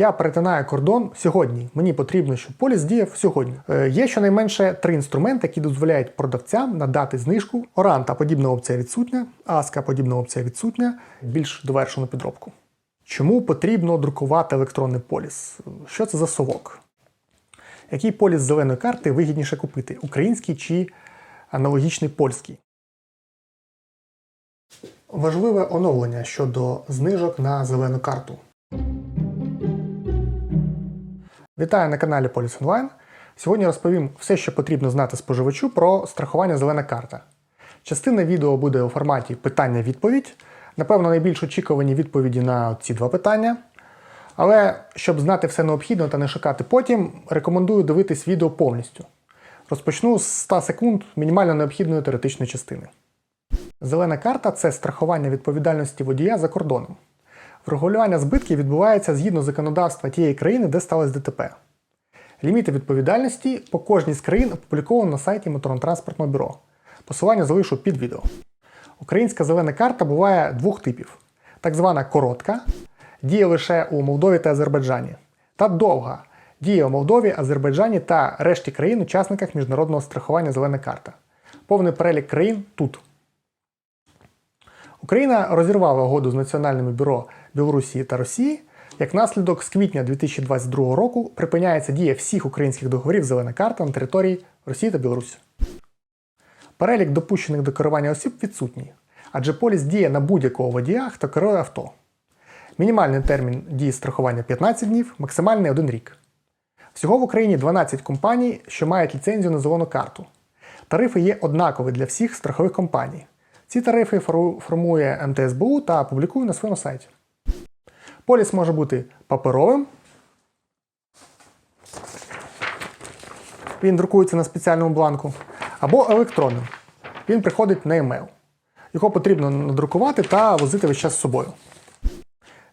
Я перетинаю кордон сьогодні. Мені потрібно, щоб поліс діяв сьогодні. Е, є щонайменше три інструменти, які дозволяють продавцям надати знижку. Оранта подібна опція відсутня, Аска подібна опція відсутня, більш довершену підробку. Чому потрібно друкувати електронний поліс? Що це за совок? Який поліс зеленої карти вигідніше купити? Український чи аналогічний польський? Важливе оновлення щодо знижок на зелену карту. Вітаю на каналі Поліс Онлайн. Сьогодні розповім все, що потрібно знати споживачу про страхування зелена карта. Частина відео буде у форматі питання-відповідь. Напевно, найбільш очікувані відповіді на ці два питання. Але щоб знати все необхідне та не шукати потім, рекомендую дивитись відео повністю. Розпочну з 100 секунд мінімально необхідної теоретичної частини. Зелена карта це страхування відповідальності водія за кордоном. Врегулювання збитків відбувається згідно законодавства тієї країни, де сталося ДТП. Ліміти відповідальності по кожній з країн опубліковано на сайті Моторно-транспортного бюро. Посилання залишу під відео. Українська зелена карта буває двох типів: так звана коротка, діє лише у Молдові та Азербайджані, та довга діє у Молдові, Азербайджані та решті країн-учасниках міжнародного страхування Зелена карта. Повний перелік країн тут. Україна розірвала угоду з Національними бюро Білорусі та Росії. Як наслідок, з квітня 2022 року припиняється дія всіх українських договорів Зелена карта на території Росії та Білорусі. Перелік допущених до керування осіб відсутній, адже поліс діє на будь-якого водія, хто керує авто. Мінімальний термін дії страхування 15 днів, максимальний 1 рік. Всього в Україні 12 компаній, що мають ліцензію на зелену карту. Тарифи є однакові для всіх страхових компаній. Ці тарифи формує МТСБУ та публікує на своєму сайті. Поліс може бути паперовим. Він друкується на спеціальному бланку, або електронним. Він приходить на емейл. Його потрібно надрукувати та возити весь час з собою.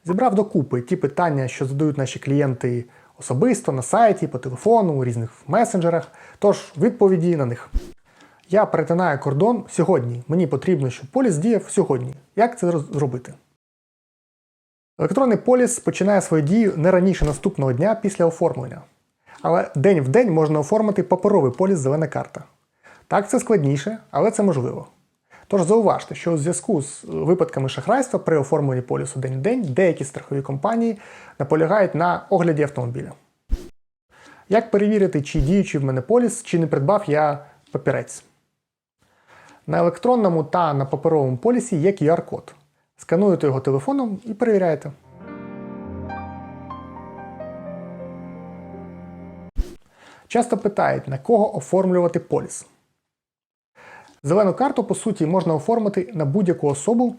Зібрав докупи ті питання, що задають наші клієнти особисто на сайті, по телефону, у різних месенджерах. Тож відповіді на них. Я перетинаю кордон сьогодні. Мені потрібно, щоб поліс діяв сьогодні. Як це зробити? Електронний поліс починає свою дію не раніше наступного дня після оформлення. Але день в день можна оформити паперовий поліс зелена карта. Так, це складніше, але це можливо. Тож зауважте, що у зв'язку з випадками шахрайства при оформленні полісу день в день деякі страхові компанії наполягають на огляді автомобіля. Як перевірити, чи діючий в мене поліс, чи не придбав я папірець? На електронному та на паперовому полісі є QR-код. Скануєте його телефоном і перевіряєте. Часто питають, на кого оформлювати поліс. Зелену карту, по суті, можна оформити на будь-яку особу.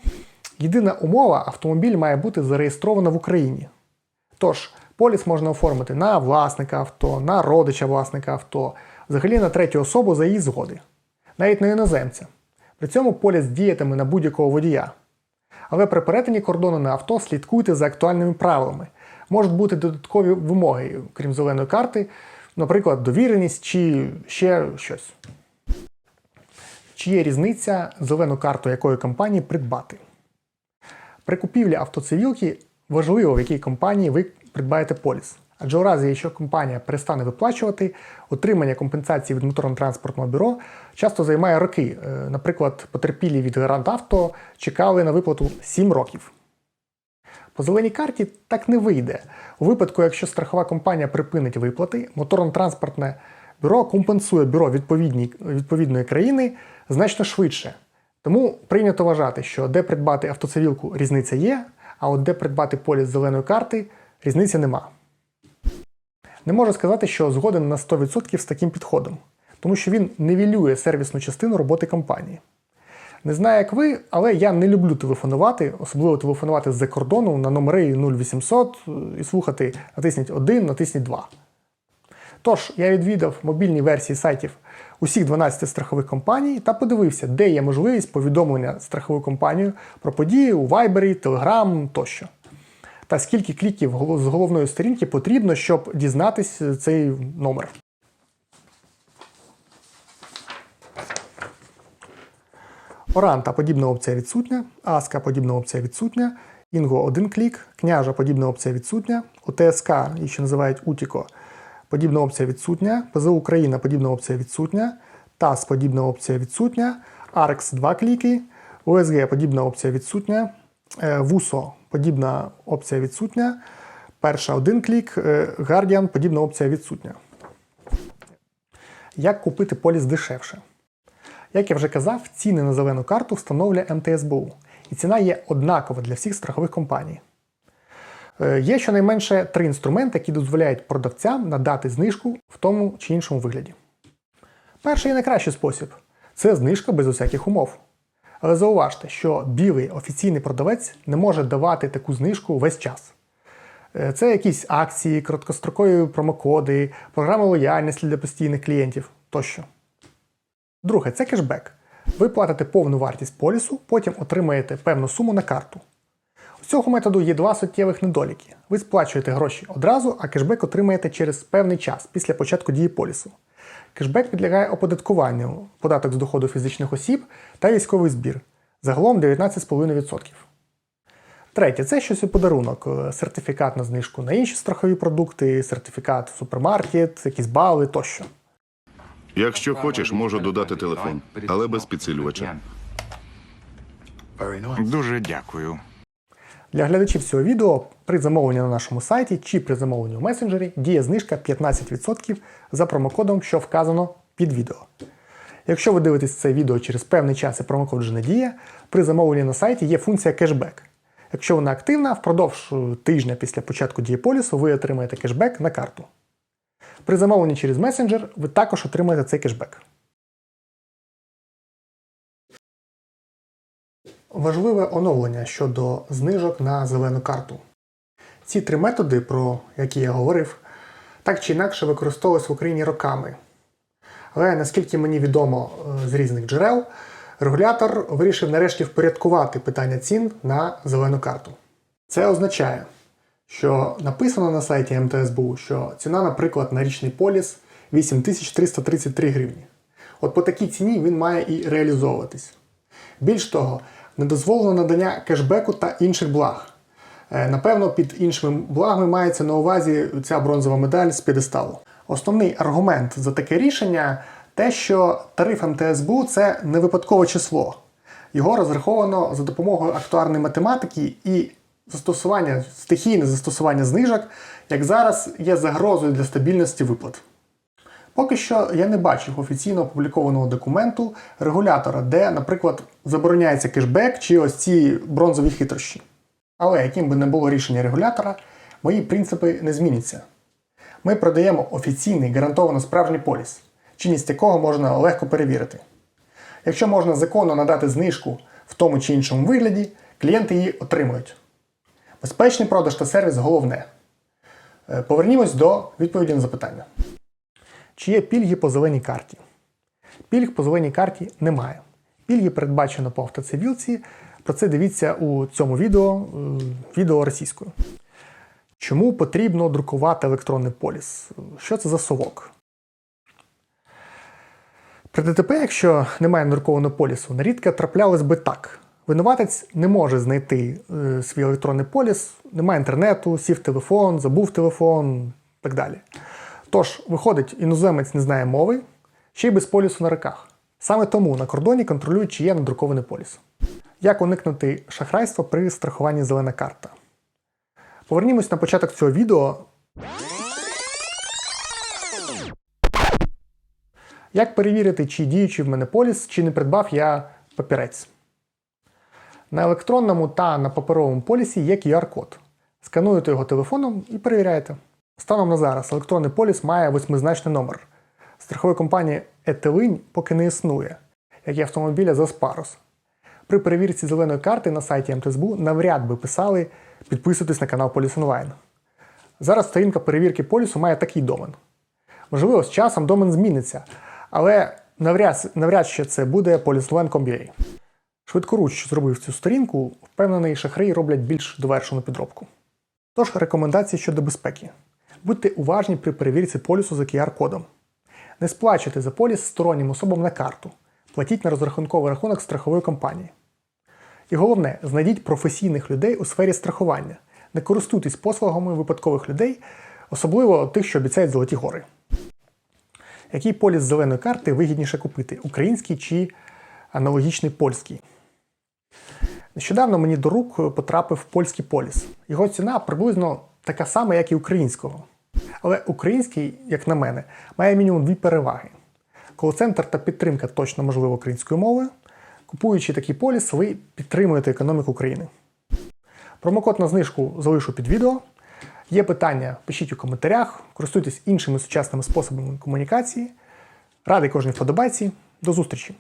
Єдина умова автомобіль має бути зареєстровано в Україні. Тож, поліс можна оформити на власника авто, на родича власника авто, взагалі на третю особу за її згоди, навіть на іноземця. При цьому поліс діятиме на будь-якого водія. Але при перетині кордону на авто слідкуйте за актуальними правилами. Можуть бути додаткові вимоги, крім зеленої карти, наприклад, довіреність чи ще щось. Чи є різниця зелену карту якої компанії придбати? При купівлі автоцивілки важливо, в якій компанії ви придбаєте поліс. Адже у разі, якщо компанія перестане виплачувати, отримання компенсації від моторно-транспортного бюро часто займає роки. Е, Наприклад, потерпілі від Гарант Авто чекали на виплату 7 років. По зеленій карті так не вийде. У випадку, якщо страхова компанія припинить виплати, моторно-транспортне бюро компенсує бюро відповідної країни значно швидше. Тому прийнято вважати, що де придбати автоцивілку різниця є, а от де придбати поліс зеленої карти різниці нема. Не можу сказати, що згоден на 100% з таким підходом, тому що він нівелює сервісну частину роботи компанії. Не знаю, як ви, але я не люблю телефонувати, особливо телефонувати з-за кордону на номери 0800 і слухати натисніть 1, натисніть 2. Тож я відвідав мобільні версії сайтів усіх 12 страхових компаній та подивився, де є можливість повідомлення страховою компанією про події у Viber, Telegram тощо. Та скільки кліків з головної сторінки потрібно, щоб дізнатись е, цей номер. Оранта подібна опція відсутня, Аска подібна опція відсутня, Інго один клік, княжа подібна опція відсутня, У ТСК, її ще називають УТІКО, подібна опція відсутня, ПЗУ Україна подібна опція відсутня, ТАС подібна опція відсутня, ARX 2 кліки, УСГ подібна опція відсутня, е, ВУСО подібна опція відсутня, перша один клік, е, Guardian подібна опція відсутня. Як купити поліс дешевше? Як я вже казав, ціни на зелену карту встановлює МТСБУ, і ціна є однакова для всіх страхових компаній. Е, Є щонайменше три інструменти, які дозволяють продавцям надати знижку в тому чи іншому вигляді. Перший і найкращий спосіб це знижка без усяких умов. Але зауважте, що білий офіційний продавець не може давати таку знижку весь час. Е, Це якісь акції, короткострокові промокоди, програми лояльності для постійних клієнтів тощо. Друге, це кешбек. Ви платите повну вартість полісу, потім отримаєте певну суму на карту. У цього методу є два суттєвих недоліки. Ви сплачуєте гроші одразу, а кешбек отримаєте через певний час після початку дії полісу. Кешбек підлягає оподаткуванню, податок з доходу фізичних осіб та військовий збір. Загалом 19,5%. Третє, це щось у подарунок, е, сертифікат на знижку на інші страхові продукти, сертифікат в супермаркет, якісь бали тощо. Якщо хочеш, можу додати телефон, але без підсилювача. Дуже дякую. Для глядачів цього відео при замовленні на нашому сайті чи при замовленні у месенджері діє знижка 15% за промокодом, що вказано під відео. Якщо ви дивитесь це відео через певний час і промокод вже не діє, при замовленні на сайті є функція кешбек. Якщо вона активна, впродовж е, тижня після початку дії полісу ви отримаєте кешбек на карту. При замовленні через месенджер ви також отримаєте цей кешбек. Важливе оновлення щодо знижок на зелену карту. Ці три методи, про які я говорив, так чи інакше використовувалися в Україні роками. Але наскільки мені відомо е, з різних джерел, регулятор вирішив нарешті впорядкувати питання цін на зелену карту. Це означає, що написано на сайті МТСБУ, що ціна, наприклад, на річний поліс 8333 гривні. От по такій ціні він має і реалізовуватись. Більш того, не дозволено надання кешбеку та інших благ. Е, Напевно, під іншими благами мається на увазі ця бронзова медаль з п'єдесталу. Основний аргумент за таке рішення те, що тариф МТСБУ це не випадкове число. Його розраховано за допомогою актуарної математики і застосування, стихійне застосування знижок, як зараз є загрозою для стабільності виплат. Поки що я не бачив офіційно опублікованого документу регулятора, де, наприклад, забороняється кешбек чи ось ці бронзові хитрощі. Але яким би не було рішення регулятора, мої принципи не зміняться. Ми продаємо офіційний гарантовано справжній поліс, чинність якого можна легко перевірити. Якщо можна законно надати знижку в тому чи іншому вигляді, клієнти її отримують. Безпечний продаж та сервіс головне. Е, Повернімось до відповіді на запитання. Чи є пільги по зеленій карті? Пільг по зеленій карті немає. Пільги передбачено по автоцивілці. Про це дивіться у цьому відео, е, відео російською. Чому потрібно друкувати електронний поліс? Що це за совок? При ДТП, якщо немає надрукованого полісу, нерідко траплялось би так. Винуватець не може знайти е, свій електронний поліс, немає інтернету, сів телефон, забув телефон і так далі. Тож, виходить, іноземець не знає мови, ще й без полісу на руках. Саме тому на кордоні контролюють, чи є надрукований поліс. Як уникнути шахрайства при страхуванні зелена карта? Повернімось на початок цього відео. Як перевірити, чи діючий в мене поліс, чи не придбав я папірець? На електронному та на паперовому полісі є QR-код. Скануєте його телефоном і перевіряєте. Станом на зараз електронний поліс має восьмизначний номер. Страхової компанії Етелинь поки не існує, як і автомобіля Заспарус. При перевірці зеленої карти на сайті МТСБУ навряд би писали підписуйтесь на канал Поліс Онлайн. Зараз сторінка перевірки полісу має такий домен. Можливо, з часом домен зміниться, але навряд, навряд чи це буде policeonline.com.ua. Швидкоруч, зробив цю сторінку, впевнений, шахраї роблять більш довершену підробку. Тож рекомендації щодо безпеки. Будьте уважні при перевірці полісу за QR-кодом. Не сплачуйте за поліс стороннім особам на карту. Платіть на розрахунковий рахунок страхової компанії. І головне, знайдіть професійних людей у сфері страхування. Не користуйтесь послугами випадкових людей, особливо тих, що обіцяють золоті гори. Який поліс зеленої карти вигідніше купити український чи аналогічний польський? Нещодавно мені до рук потрапив польський поліс. Його ціна приблизно така сама, як і українського. Але український, як на мене, має мінімум дві переваги. Кол-центр та підтримка точно можлива українською мовою. Купуючи такий поліс, ви підтримуєте економіку країни. Промокод на знижку залишу під відео. Є питання, пишіть у коментарях, користуйтесь іншими сучасними способами комунікації. Радий кожній вподобайці. До зустрічі!